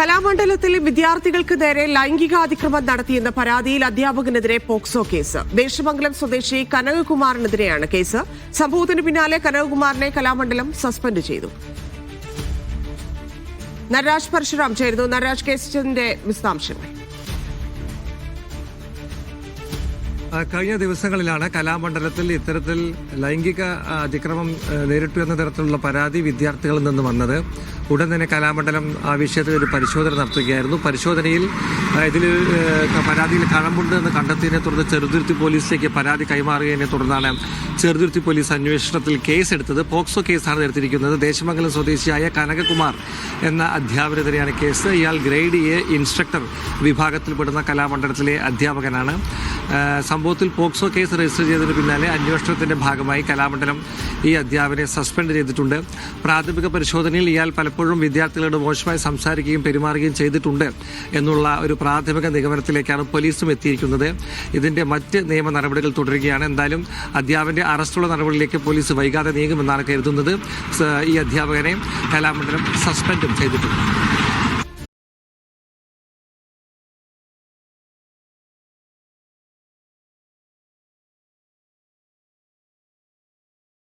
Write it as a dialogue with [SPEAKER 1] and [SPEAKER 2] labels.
[SPEAKER 1] കലാമണ്ഡലത്തിൽ വിദ്യാർത്ഥികൾക്ക് നേരെ ലൈംഗികാതിക്രമം നടത്തിയെന്ന പരാതിയിൽ അധ്യാപകനെതിരെ പോക്സോ കേസ്. ദേശമംഗലം സ്വദേശി കനകകുമാറിനെതിരെയാണ് കേസ്. സംഭവത്തിന് പിന്നാലെ കനകകുമാറിനെ കലാമണ്ഡലം സസ്പെൻഡ് ചെയ്തു. നരാജ് പരശുറാം ചേരുന്നു. നരാജ് കേസിന്റെ വിശദാംശങ്ങൾ.
[SPEAKER 2] കഴിഞ്ഞ ദിവസങ്ങളിലാണ് കലാമണ്ഡലത്തിൽ ഇത്തരത്തിൽ ലൈംഗിക അതിക്രമം നേരിട്ടു എന്ന തരത്തിലുള്ള പരാതി വിദ്യാർത്ഥികളിൽ നിന്ന് വന്നത്. ഉടൻ തന്നെ കലാമണ്ഡലം ആ വിഷയത്തിൽ ഒരു പരിശോധന നടത്തുകയായിരുന്നു. പരിശോധനയിൽ ഇതിൽ പരാതിയിൽ കഴമ്പുണ്ട് എന്ന് കണ്ടെത്തിയതിനെ തുടർന്ന് ചെറുതുരുത്തി പോലീസിലേക്ക് പരാതി കൈമാറുകതിനെ തുടർന്നാണ് ചെറുതുരുത്തി പോലീസ് അന്വേഷണത്തിൽ കേസെടുത്തത്. പോക്സോ കേസാണ് എടുത്തിരിക്കുന്നത്. ദേശമംഗലം സ്വദേശിയായ കനകകുമാർ എന്ന അധ്യാപകനെതിരെയാണ് കേസ്. ഇയാൾ ഗ്രേഡ് എ ഇൻസ്ട്രക്ടർ വിഭാഗത്തിൽപ്പെടുന്ന കലാമണ്ഡലത്തിലെ അധ്യാപകനാണ്. സംഭവത്തിൽ പോക്സോ കേസ് രജിസ്റ്റർ ചെയ്തതിന് പിന്നാലെ അന്വേഷണത്തിന്റെ ഭാഗമായി കലാമണ്ഡലം ഈ അധ്യാപനെ സസ്പെൻഡ് ചെയ്തിട്ടുണ്ട്. പ്രാഥമിക പരിശോധനയിൽ ഇയാൾ പലപ്പോഴും വിദ്യാർത്ഥികളോട് മോശമായി സംസാരിക്കുകയും പെരുമാറുകയും ചെയ്തിട്ടുണ്ട് എന്നുള്ള ഒരു പ്രാഥമിക നിഗമനത്തിലേക്കാണ് പോലീസും എത്തിയിരിക്കുന്നത്. ഇതിന്റെ മറ്റ് നിയമ നടപടികൾ തുടരുകയാണ്. എന്തായാലും അധ്യാപന്റെ അറസ്റ്റുള്ള നടപടിയിലേക്ക് പോലീസ് വൈകാതെ നീങ്ങുമെന്നാണ് കരുതുന്നത്. ഈ അധ്യാപകനെ കലാമണ്ഡലം സസ്പെൻഡും ചെയ്തിട്ടുണ്ട്.